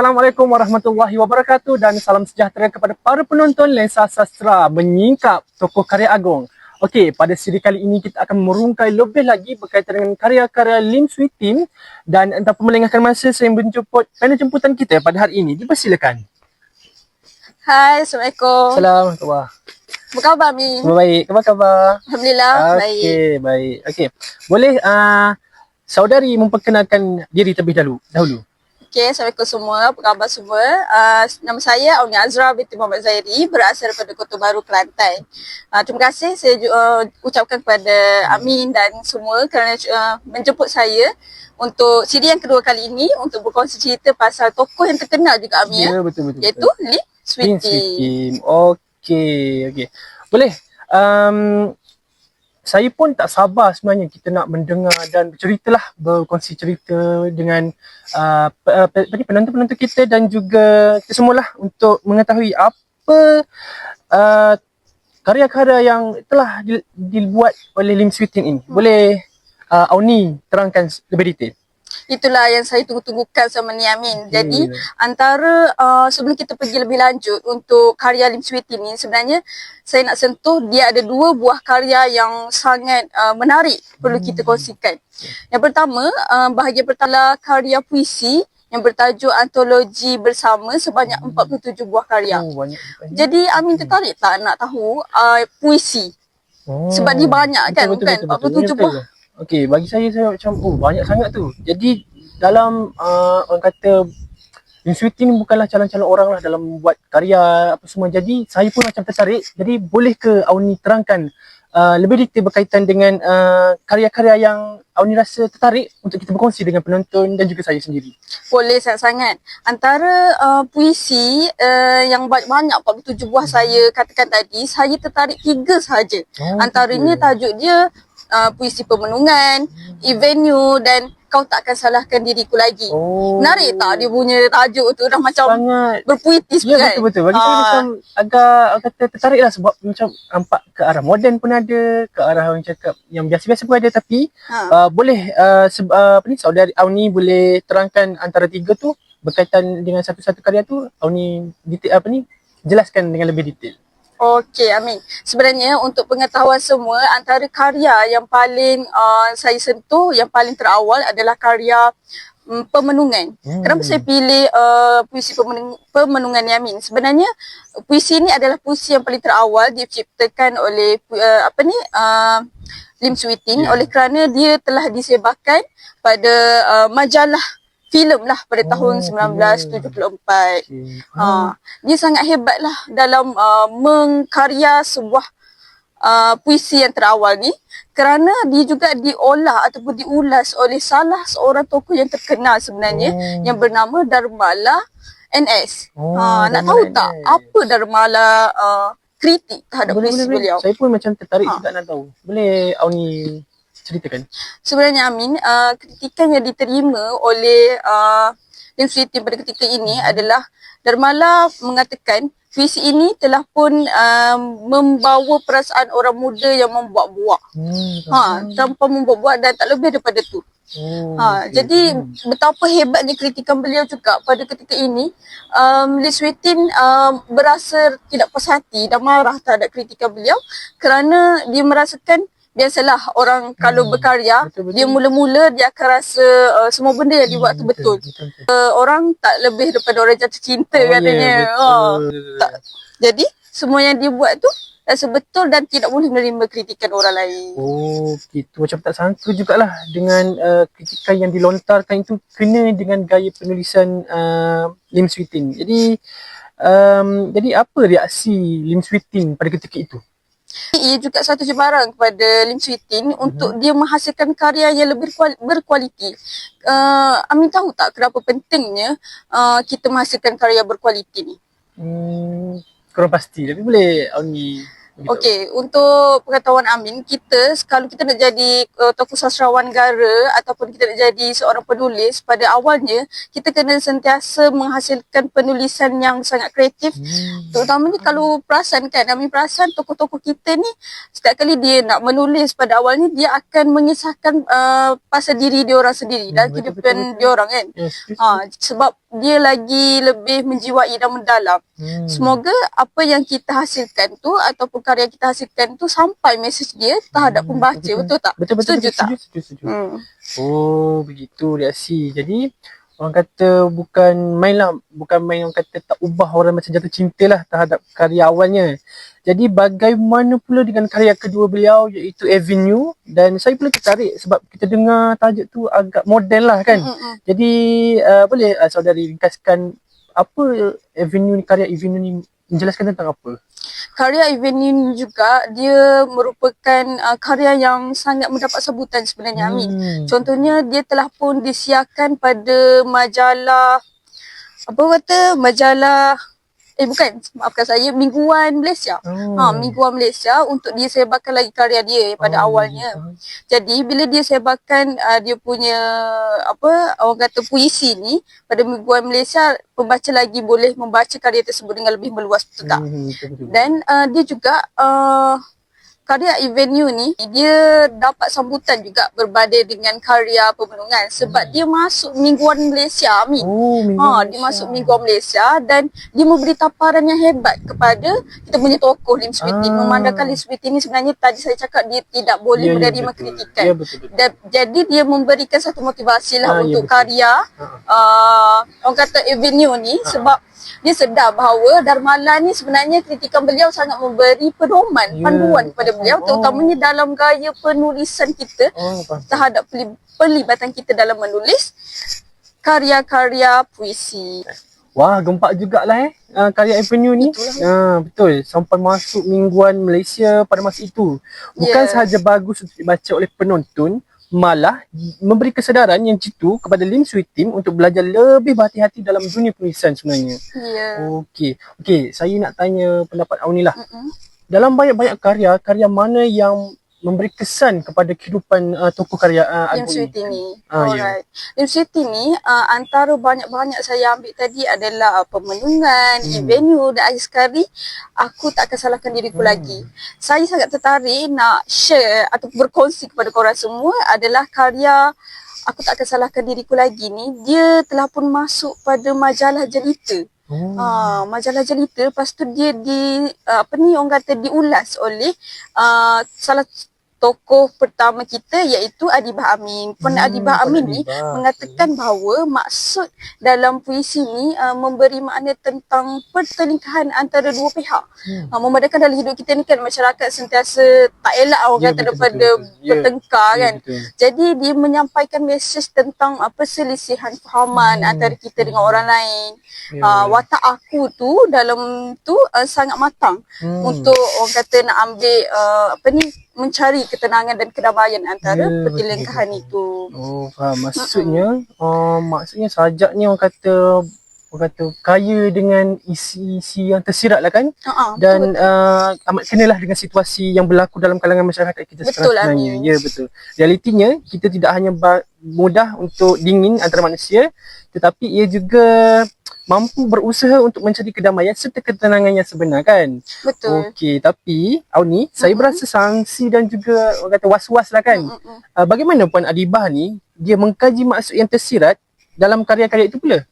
Assalamualaikum warahmatullahi wabarakatuh dan salam sejahtera kepada para penonton Lensa Sastra menyingkap tokoh karya agung. Okey, pada siri kali ini kita akan merungkai lebih lagi berkaitan dengan karya-karya Lim Swee Tim dan tanpa melengahkan masa saya menjemput panel jemputan kita pada hari ini. Dipersilakan. Hai, Assalamualaikum. Assalamualaikum. Apa khabar, Mi? Baik. Khabar khabar. Alhamdulillah, baik. Okey, baik. Okey. Boleh uh, saudari memperkenalkan diri terlebih dahulu. Dahulu. Okey, Assalamualaikum semua. Apa khabar semua? Uh, nama saya Auni Azra binti Muhammad Zairi, berasal daripada Kota Baru, Kelantan. Uh, terima kasih saya uh, ucapkan kepada Amin dan semua kerana uh, menjemput saya untuk siri yang kedua kali ini untuk berkongsi cerita pasal tokoh yang terkenal juga Amin ya, betul betul. iaitu Lee Prince Sweetie. Team. Okey, okey. Boleh. Um, saya pun tak sabar sebenarnya kita nak mendengar dan berceritalah berkongsi cerita dengan uh, uh, penonton-penonton kita dan juga kita semualah untuk mengetahui apa uh, karya-karya yang telah di- dibuat oleh Lim Sweetin ini. Boleh uh, Auni terangkan lebih detail? Itulah yang saya tunggu-tunggukan sama ni Amin. Jadi Hmm. antara uh, sebelum kita pergi lebih lanjut untuk karya Lim Sweetie ni sebenarnya saya nak sentuh dia ada dua buah karya yang sangat uh, menarik perlu kita kongsikan. Yang pertama uh, bahagian pertama karya puisi yang bertajuk Antologi Bersama sebanyak 47 buah karya. Oh, banyak. Jadi Amin tertarik tak nak tahu uh, puisi? Oh. Sebab dia banyak kan, bukan? 47 buah. Okey, bagi saya saya macam oh banyak sangat tu. Jadi dalam uh, orang kata Sweetie ni bukanlah calon-calon orang lah dalam buat karya apa semua. Jadi saya pun macam tertarik. Jadi boleh ke Auni terangkan uh, lebih detail berkaitan dengan uh, karya-karya yang Auni rasa tertarik untuk kita berkongsi dengan penonton dan juga saya sendiri. Boleh sangat-sangat. Antara uh, puisi uh, yang banyak-banyak 47 buah saya katakan tadi, saya tertarik tiga sahaja. Oh, Antaranya tajuk dia uh, puisi pemenungan, Avenue dan Kau Takkan Salahkan Diriku Lagi. Oh. Menarik tak dia punya tajuk tu dah macam sangat berpuitis Ya kan? betul betul. Bagi saya Ah. macam agak kata tertarik lah sebab macam nampak ke arah moden pun ada, ke arah orang cakap yang biasa-biasa pun ada tapi Ha. uh, boleh uh, seb- uh, apa ni saudari Auni boleh terangkan antara tiga tu berkaitan dengan satu-satu karya tu Auni detail apa ni jelaskan dengan lebih detail. Okey, Amin. Sebenarnya untuk pengetahuan semua, antara karya yang paling uh, saya sentuh, yang paling terawal adalah karya um, Pemenungan. Hmm. Kenapa saya pilih uh, puisi pemenung, Pemenungan ni, Amin? Sebenarnya puisi ini adalah puisi yang paling terawal diciptakan oleh uh, apa ni uh, Lim Sweetin Ya. oleh kerana dia telah disebarkan pada uh, majalah filem lah pada tahun Oh, 1974. Okay. Ha, dia sangat hebat lah dalam uh, mengkarya sebuah uh, puisi yang terawal ni kerana dia juga diolah ataupun diulas oleh salah seorang tokoh yang terkenal sebenarnya Oh. yang bernama Darmala NS. Oh, ha, nak Darmala tahu tak NS. apa Darmala uh, kritik terhadap boleh, puisi boleh. beliau? Saya pun macam tertarik Ha. juga nak tahu. Boleh Auni ceritakan? Sebenarnya Amin, uh, kritikan yang diterima oleh uh, Sweetin pada ketika ini adalah Darmala mengatakan puisi ini telah pun uh, membawa perasaan orang muda yang membuat-buat. Hmm. Ha, tanpa membuat-buat dan tak lebih daripada tu. Oh, Ha, okey. jadi Hmm. betapa hebatnya kritikan beliau juga pada ketika ini um, Lee Sweetin um, berasa tidak puas hati dan marah terhadap kritikan beliau kerana dia merasakan biasalah orang kalau Hmm, berkarya betul-betul. dia mula-mula dia akan rasa uh, semua benda yang dibuat tu betul. betul, betul. Uh, orang tak lebih daripada orang jatuh cinta Oh, ya, katanya. Betul. tak. Jadi semua yang dia buat tu rasa betul dan tidak boleh menerima kritikan orang lain. Oh, gitu. Macam tak sangka jugalah dengan uh, kritikan yang dilontarkan itu kena dengan gaya penulisan uh, Lim Sweetin. Jadi, um, jadi apa reaksi Lim Sweetin pada ketika itu? Ia juga satu cabaran kepada Lim Sweetin Mhm. untuk dia menghasilkan karya yang lebih kual- berkualiti. Uh, Amin tahu tak kenapa pentingnya uh, kita menghasilkan karya berkualiti ni? Hmm, kurang pasti. Tapi boleh Auni beritahu. Okey, untuk pengetahuan Amin, kita kalau kita nak jadi uh, tokoh sastrawan negara ataupun kita nak jadi seorang penulis, pada awalnya kita kena sentiasa menghasilkan penulisan yang sangat kreatif Hmm. Terutamanya kalau perasan kan, Amin perasan tokoh-tokoh kita ni setiap kali dia nak menulis pada awalnya dia akan mengisahkan uh, pasal diri dia orang sendiri dan Hmm, betul, kehidupan betul, betul. dia orang kan. Yes, yes. Ha, sebab dia lagi lebih menjiwai dan mendalam. Hmm. Semoga apa yang kita hasilkan tu ataupun karya kita hasilkan tu sampai mesej dia terhadap Hmm, pembaca. betul. Betul, tak? Betul betul Setuju betul, tak? setuju, setuju, setuju. Hmm. Oh begitu reaksi. Jadi orang kata bukan main lah, bukan main orang kata tak ubah orang macam jatuh cinta lah terhadap karya awalnya. Jadi bagaimana pula dengan karya kedua beliau iaitu Avenue dan saya pula tertarik sebab kita dengar tajuk tu agak moden lah kan. Mm-mm. Jadi uh, boleh uh, saudari ringkaskan apa Avenue ni karya Avenue ni menjelaskan tentang apa? Karya Avenue juga dia merupakan uh, karya yang sangat mendapat sambutan sebenarnya Amin. Hmm. Contohnya dia telah pun disiarkan pada majalah apa kata majalah eh bukan maafkan saya mingguan Malaysia. Oh. Ha mingguan Malaysia untuk dia sebarkan lagi karya dia pada Oh, awalnya. gitu. Jadi bila dia sebarkan uh, dia punya apa orang kata puisi ni pada mingguan Malaysia pembaca lagi boleh membaca karya tersebut dengan lebih meluas betul tak? Hmm, betul, betul. Dan uh, dia juga uh, karya Avenue ni dia dapat sambutan juga berbanding dengan karya pemenungan sebab dia masuk mingguan Malaysia Amin. Oh, Ha, dia masuk mingguan Malaysia dan dia memberi taparan yang hebat kepada kita punya tokoh Lim Switi. Ah. Memandangkan Lim Switi ni sebenarnya tadi saya cakap dia tidak boleh Ya, ya, menerima betul. kritikan. Ya, betul, betul. Dan, jadi dia memberikan satu motivasi lah Ah, ya, untuk betul. karya Ha. uh, orang kata Avenue ni Ah. sebab dia sedar bahawa Darmala ni sebenarnya kritikan beliau sangat memberi pedoman, Ya, panduan kepada beliau Oh. terutamanya dalam gaya penulisan kita Oh, terhadap peli- pelibatan kita dalam menulis karya-karya puisi. Wah, gempak jugalah eh uh, karya Avenue ni. Itulah. Uh, betul. Sampai masuk mingguan Malaysia pada masa itu. Bukan Ya. sahaja bagus untuk dibaca oleh penonton, malah memberi kesedaran yang jitu kepada Lim Swee Tim untuk belajar lebih berhati-hati dalam dunia penulisan sebenarnya. Ya. Okey. Okey, saya nak tanya pendapat Auni lah. Mm-mm. Dalam banyak-banyak karya, karya mana yang memberi kesan kepada kehidupan uh, tokoh karya uh, Lim ni. Ah, ya. Alright. Lim Switi ni uh, antara banyak-banyak saya ambil tadi adalah uh, pemenungan, Hmm. Avenue dan akhir sekali aku tak akan salahkan diriku Hmm. lagi. Saya sangat tertarik nak share atau berkongsi kepada korang semua adalah karya aku tak akan salahkan diriku lagi ni dia telah pun masuk pada majalah jelita. Oh. Ha, majalah jelita lepas tu dia di uh, apa ni orang kata diulas oleh uh, salah tokoh pertama kita iaitu Adibah Amin. Puan Hmm, Adibah Amin ni Adibah. mengatakan bahawa maksud dalam puisi ni uh, memberi makna tentang pertelingkahan antara dua pihak. Hmm. Ha, memandangkan dalam hidup kita ni kan masyarakat sentiasa tak elak orang Ya, kata betul, daripada betul. Ya, bertengkar Ya, kan. betul. Jadi dia menyampaikan mesej tentang apa perselisihan fahaman Hmm. antara kita dengan orang lain. Ya. Uh, watak aku tu dalam tu uh, sangat matang Hmm. untuk orang kata nak ambil uh, apa ni mencari ketenangan dan kedamaian antara Ya, pertelingkahan betul, itu. Oh, faham. Maksudnya, uh, maksudnya sajak ni orang kata orang kata kaya dengan isi-isi yang tersirat lah kan Uh-uh, dan betul, uh, amat kenalah dengan situasi yang berlaku dalam kalangan masyarakat kita Betul, sekarang sebenarnya. Amin. Ya betul. Realitinya kita tidak hanya mudah untuk dingin antara manusia tetapi ia juga mampu berusaha untuk mencari kedamaian serta ketenangan yang sebenar kan. betul. Okey, tapi Auni, saya Mm-mm. berasa sangsi dan juga orang kata was-was lah kan. Mm-mm. Uh, bagaimana Puan Adibah ni dia mengkaji maksud yang tersirat dalam karya-karya itu pula?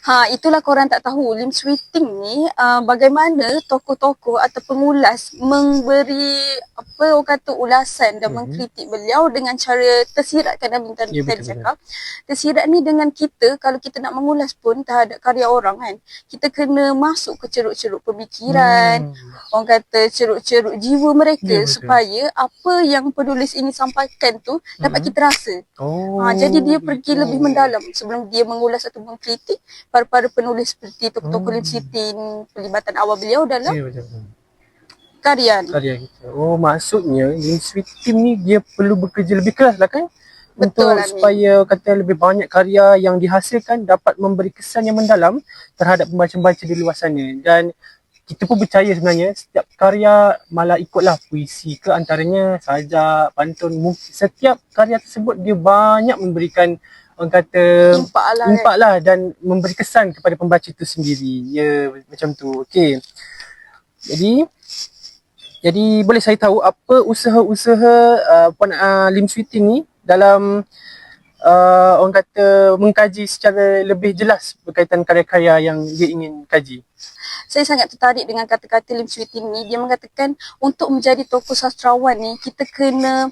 Ha, itulah korang tak tahu Lim Sweeting ni uh, bagaimana tokoh-tokoh atau pengulas memberi apa orang kata ulasan dan Mhm. mengkritik beliau dengan cara tersirat kan Ya, tadi betul, cakap. Tersirat ni dengan kita kalau kita nak mengulas pun terhadap karya orang kan, kita kena masuk ke ceruk-ceruk pemikiran, Hmm. orang kata ceruk-ceruk jiwa mereka Ya, betul. supaya apa yang penulis ini sampaikan tu dapat Mhm. kita rasa. Oh. Ha, jadi dia pergi gitu. lebih mendalam sebelum dia mengulas atau mengkritik para-para penulis seperti tokoh-tokoh Hmm. Lim Sitin pelibatan awal beliau dalam Ya, betul. betul. karya ni. karya kita. Oh maksudnya Lim Team ni dia perlu bekerja lebih keras lah kan? Betul, Untuk supaya kata lebih banyak karya yang dihasilkan dapat memberi kesan yang mendalam terhadap pembaca-pembaca di luar sana. Dan kita pun percaya sebenarnya setiap karya malah ikutlah puisi ke antaranya sajak, pantun. Setiap karya tersebut dia banyak memberikan orang kata Impak lah impak lah dan memberi kesan kepada pembaca itu sendiri. Ya macam tu. Okey. Jadi jadi boleh saya tahu apa usaha-usaha uh, Puan uh, Lim Sweeting ni dalam uh, orang kata mengkaji secara lebih jelas berkaitan karya-karya yang dia ingin kaji? Saya sangat tertarik dengan kata-kata Lim Swee ni. Dia mengatakan untuk menjadi tokoh sastrawan ni kita kena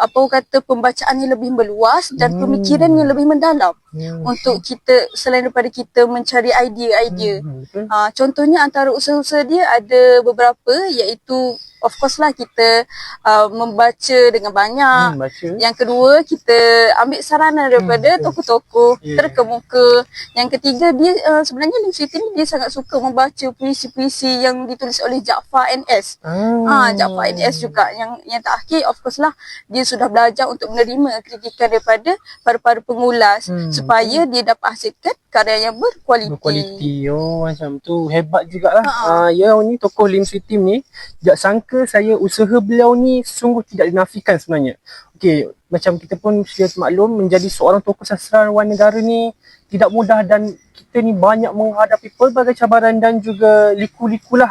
apa kata pembacaan yang lebih meluas dan Hmm. pemikiran yang lebih mendalam Hmm. untuk kita selain daripada kita mencari idea-idea. Hmm. Uh, contohnya antara usaha-usaha dia ada beberapa iaitu of course lah kita uh, membaca dengan banyak. Hmm, baca. Yang kedua kita ambil saranan daripada betul. tokoh-tokoh Ya. terkemuka. Yang ketiga dia uh, sebenarnya Lim Swee ni dia sangat suka membaca puisi-puisi yang ditulis oleh Jaafar NS. Ah, Ha, Jaafar NS juga yang yang terakhir of course lah dia sudah belajar untuk menerima kritikan daripada para-para pengulas Hmm. supaya dia dapat hasilkan karya yang berkualiti. berkualiti. Oh macam tu. Hebat jugalah. Ha. Ah ya ni tokoh Lim Swee Tim ni tak sangka saya usaha beliau ni sungguh tidak dinafikan sebenarnya. Okey, macam kita pun sedia maklum menjadi seorang tokoh sastrawan negara ni tidak mudah dan kita ni banyak menghadapi pelbagai cabaran dan juga liku-likulah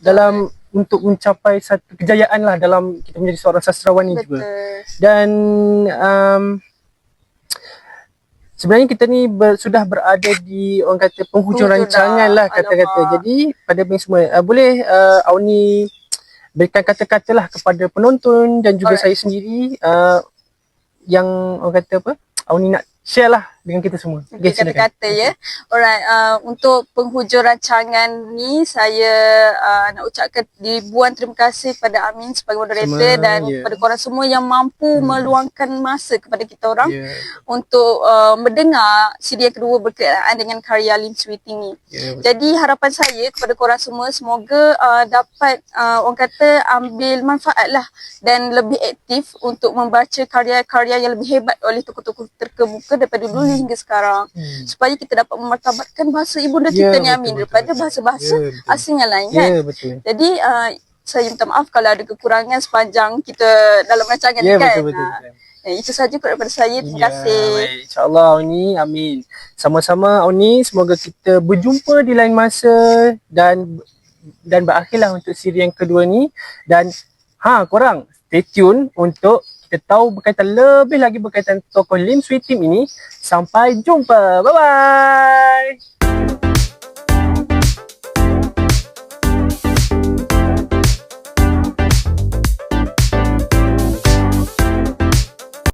dalam untuk mencapai satu kejayaan lah dalam kita menjadi seorang sastrawan ni juga. Betul. Dan um, sebenarnya kita ni ber, sudah berada di orang kata penghujung rancangan dah. lah kata-kata. Alamak. Jadi pada bang semua uh, boleh uh, Auni berikan kata-kata lah kepada penonton dan juga Alright. saya sendiri uh, yang orang kata apa Auni nak share lah dengan kita semua. Okay, kata-kata ya. Alright, uh, untuk penghujung rancangan ni saya uh, nak ucapkan ribuan terima kasih kepada Amin sebagai moderator Semua, dan ya. kepada korang semua yang mampu Hmm. meluangkan masa kepada kita orang Ya, untuk uh, mendengar CD yang kedua berkenaan dengan karya Lim Swee ni. ya, betul. Jadi harapan saya kepada korang semua semoga uh, dapat uh, orang kata ambil manfaat lah dan lebih aktif untuk membaca karya-karya yang lebih hebat oleh tokoh-tokoh terkemuka daripada dulu hingga sekarang Hmm. supaya kita dapat memartabatkan bahasa ibunda Ya, kita ni betul, Amin betul, daripada betul. bahasa-bahasa Ya, betul. asing yang lain kan. Ya betul. Jadi uh, saya minta maaf kalau ada kekurangan sepanjang kita dalam rancangan Ya ni kan. betul betul. Ah, betul. eh, itu saja daripada saya. Terima Ya, kasih. Baik. InsyaAllah Auni, amin. Sama-sama Auni, semoga kita berjumpa di lain masa dan dan berakhirlah untuk siri yang kedua ni dan ha korang stay tune untuk kita tahu berkaitan lebih lagi berkaitan tokoh Lim Swee Tim ini. Sampai jumpa. Bye bye.